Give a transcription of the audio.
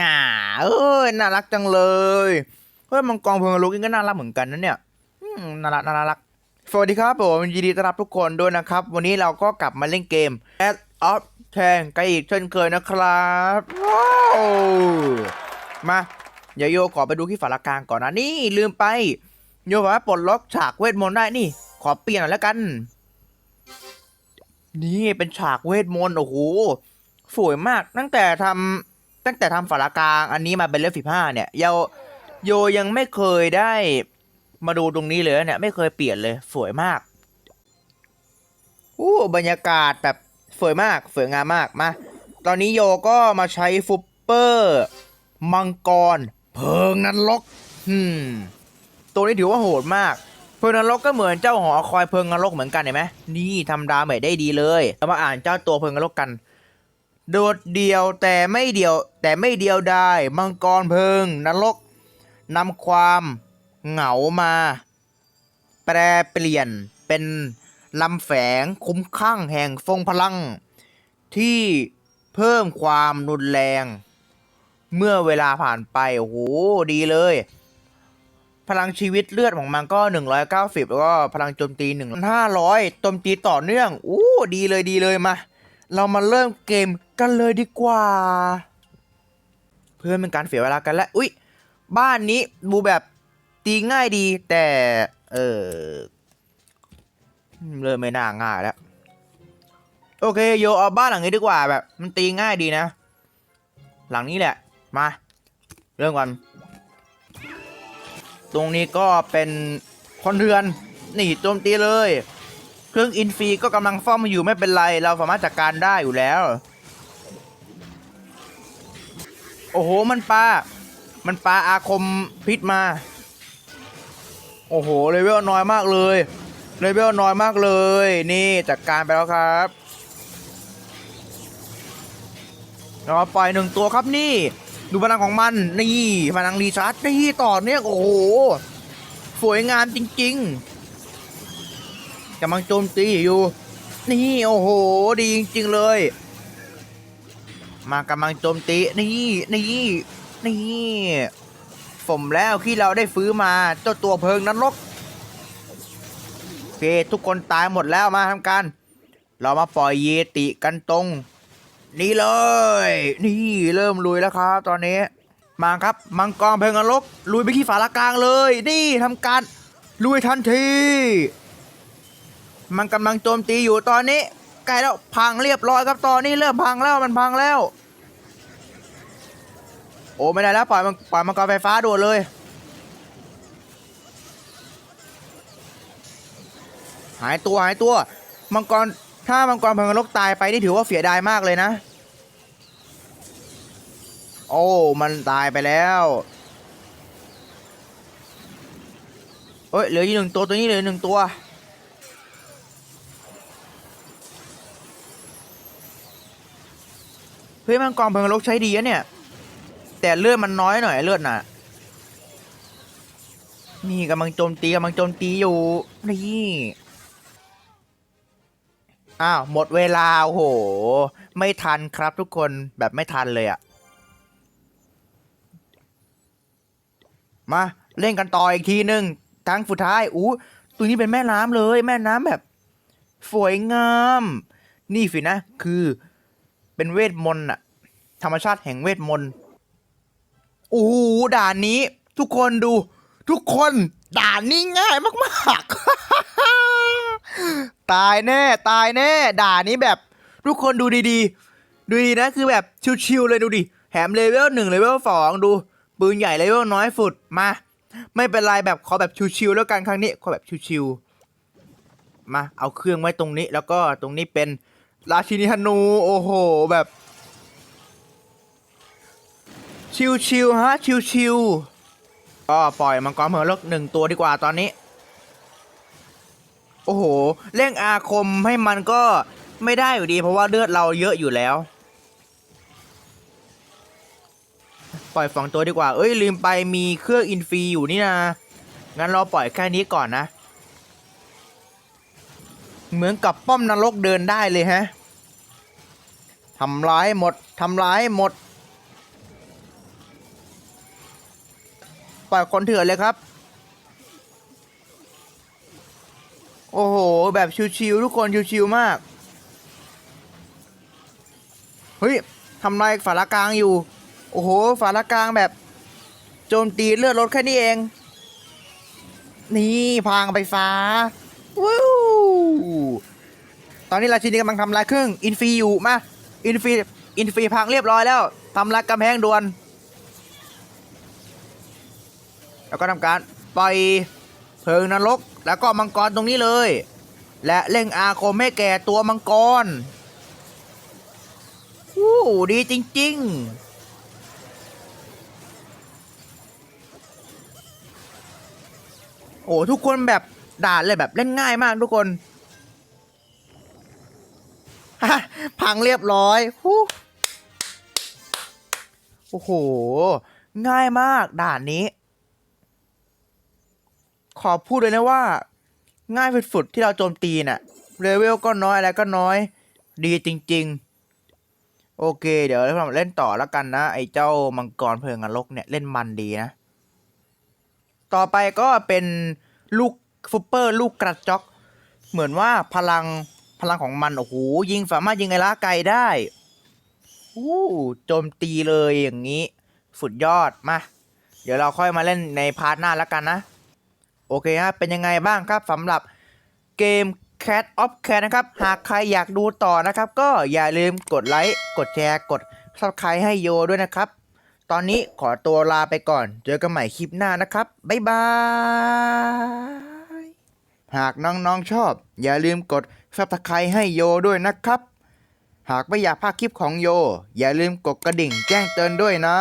ง่าเอ้ยน่ารักจังเลยเฮ้ยมังกรเพงลุกนี่ก็น่ารักเหมือนกันนะเนี่ยน่ารักน่ารักสวัสดีครับผมยินดีต้อนรับทุกคนด้วยนะครับ วันนี้เราก็กลับมาเล่นเกม Ad of t a n กันอีกเช่นเคยนะครับว้าวมาเดี๋ยวโยขอไปดูที่ฝาละกลางก่อนนะนี่ลืมไป โยบอกว่าปลดล็อกฉากเวทมนต์ได้นี่ ขอเปลี่ยนหน่อยแล้วกัน นี่เป็นฉากเวทมนต์โอ้โหสวยมากตั้งแต่ทำ ตั้งแต่ทำฝาละกลางอันนี้มาเป็นเลฟสิบห้าเนี่ยโยโยยังไม่เคยได้มาดูตรงนี้เลยเนี่ยไม่เคยเปลี่ยนเลย สวยมากอู้บรรยากาศแบบสวยมากสวยงามมากมาตอนนี้โยก็มาใช้ฟุปเปอร์ มังกร เพิงนรกอืมตัวนี้ถือว่าโหดมาก เพิงนรกก็เหมือนเจ้าหอคอยเพิงนรกเหมือนกันเห็นไหมนี่ทำดาเมจได้ดีเลยเรามาอ่านเจ้าตัวเพิงนรกกัน โดดเดี่ยวแต่ไม่เดียวแต่ไม่เดียวได้มังกรเพิง นรกนำความเหงามา แปรเปลี่ยนเป็นลำแฝงคุ้มข้างแห่งทรงพลัง ที่เพิ่มความรุนแรง เมื่อเวลาผ่านไป โอ้โห ดีเลย พลังชีวิตเลือดของมันก็ 190 แล้วก็พลังโจมตี 1,500โจมตีต่อเนื่อง อู้ ดีเลยดีเลยมา เรามาเริ่มเกมกันเลยดีกว่า เพื่อเป็นการเสียเวลากันแล้วอุ๊ย บ้านนี้บูแบบตีง่ายดีแต่ เออเริ่มไม่น่าง่ายแล้ว โอเคโยเอาบ้านหลังนี้ดีกว่าแบบ มันตีง่ายดีนะ หลังนี้แหละ มา เริ่มก่อน ตรงนี้ก็เป็นคนเรือน นี่โจมตีเลย เครื่องอินฟีก็กำลังซ่อมอยู่ไม่เป็นไร เราสามารถจัดการได้อยู่แล้ว โอ้โหมันปลา มันปลาอาคมพิษมา โอ้โหเลเวลน้อยมากเลยเลเวลน้อยมากเลย นี่จัดการไปแล้วครับเราปล่อยหนึ่งตัวครับนี่ ดูพลังของมันนี่พลังรีชาร์จนี่ต่อเนื่องโอ้โห สวยงามจริง ๆ กำลังโจมตีอยู่ นี่โอ้โห ดีจริงๆเลย มากำลังโจมตีนี่นี่นี่สมแล้วที่เราได้ฟื้นมาเจ้าตัวเพลิงนรกโอเคทุกคนตายหมดแล้วมาทำการ เรามาปล่อยเยติกันตรง นี่เลย นี่เริ่มลุยแล้วครับ ตอนนี้มาครับมังกรเพลิงนรกลุยไปที่ฝาละกลางเลย นี่ทำการลุยทันที มันกำลังโจมตีอยู่ตอนนี้ใกล้แล้วพังเรียบร้อยครับตอนนี้เริ่มพังแล้วมันพังแล้ว โอ้ไม่ได้แล้วปล่อยมันปล่อยมังกรไฟฟ้าด่วนเลย หายตัวหายตัวมังกรถ้ามังกรเพลิงนรกตายไปนี่ถือว่าเสียดายมากเลยนะ โอ้มันตายไปแล้วเอ้ยเหลืออีกหนึ่งตัวตัวนี้เหลือหนึ่งตัว เฮ้ยมังกรเพลิงนรกใช้ดีอะเนี่ย แต่เลือดมันน้อยหน่อยเลือดน่ะนี่กำลังโจมตีกำลังโจมตีอยู่นี่อ้าวหมดเวลาโอ้โห ไม่ทันครับทุกคนแบบไม่ทันเลยอะมาเล่นกันต่ออีกทีหนึ่งทั้งสุดท้ายอู้ตัวนี้เป็นแม่น้ำเลย แม่น้ำแบบ สวยงาม นี่สินะ คือ เป็นเวทมนต์อะธรรมชาติแห่งเวทมนต์โอ้โหด่านนี้ ทุกคนดู ทุกคนด่านนี้ง่ายมากๆ ตายแน่ ตายแน่ ด่านนี้แบบ ทุกคนดูดีๆ ดูดีนะคือแบบชิวๆเลยดูดิแถมเลเวลหนึ่งเลเวลสองดู ปืนใหญ่เลเวลน้อยสุดมา ไม่เป็นไรแบบขอแบบชิวๆแล้วกันครั้งนี้ขอแบบชิวๆมาเอาเครื่องไว้ตรงนี้แล้วก็ตรงนี้เป็น ราชินีธนู โอ้โห แบบ ชิวๆฮะ ชิวๆก็ปล่อยมังกรเหินลกหนึ่งตัวดีกว่าตอนนี้ โอ้โห เร่งอาคมให้มันก็ไม่ได้อยู่ดีเพราะว่าเลือดเราเยอะอยู่แล้ว ปล่อยสองตัวดีกว่า เอ้ย ลืมไปมีเครื่องอินฟีอยู่นี่นะ งั้นเราปล่อยแค่นี้ก่อนนะ เหมือนกับป้อมนรกเดินได้เลยฮะ ทำร้ายหมด ทำร้ายหมด ปล่อยคนเถื่อนเลยครับ โอ้โห แบบชิวๆทุกคนชิวๆมาก เฮ้ยทำลายฝาละกลางอยู่ โอ้โห ฝาละกลางแบบ โจมตีเลือดลดแค่นี้เอง นี่พางไปฟ้าวู้ตอนนี้ราชินีกำลังทำลายเครื่อง อินฟีอยู่มา อินฟีอินฟีพังเรียบร้อยแล้วทำลายกำแพงด่วน แล้วก็ทำการปล่อยเพลิงนรก แล้วก็มังกรตรงนี้เลย และเล่งอาคมให้แก่ตัวมังกรวู้ดีจริง ๆโอ้ทุกคนแบบด่าเลยแบบเล่นง่ายมากทุกคน พังเรียบร้อยฮู้โอ้โห ง่ายมากด่านนี้ ขอพูดเลยนะว่า ง่ายฝุดๆที่เราโจมตีน่ะเลเวลก็น้อยอะไรก็น้อย ดีจริง ๆ โอเค เดี๋ยวเราเล่นต่อแล้วกันนะ ไอ้เจ้ามังกรเพลิงนรกเนี่ยเล่นมันดีนะ ต่อไปก็เป็นลูกฟุปเปอร์ลูกกระจอก เหมือนว่าพลัง พลังของมัน โอ้โห ยิงสามารถยิงไอ้ล้าไกลได้อู้โจมตีเลยอย่างนี้ สุดยอด มา เดี๋ยวเราค่อยมาเล่นในพาร์ทหน้าแล้วกันนะ โอเคฮะ เป็นยังไงบ้างครับสำหรับเกม Cat of Cat นะครับ หากใครอยากดูต่อนะครับ ก็อย่าลืมกดไลค์ กดแชร์ กด subscribe ให้โยด้วยนะครับ ตอนนี้ขอตัวลาไปก่อน เจอกันใหม่คลิปหน้านะครับ บ๊ายบาย หากน้องๆชอบ อย่าลืมกด subscribe ให้โยด้วยนะครับ หากไม่อยากพลาดคลิปของโย อย่าลืมกดกระดิ่งแจ้งเตือนด้วยนะ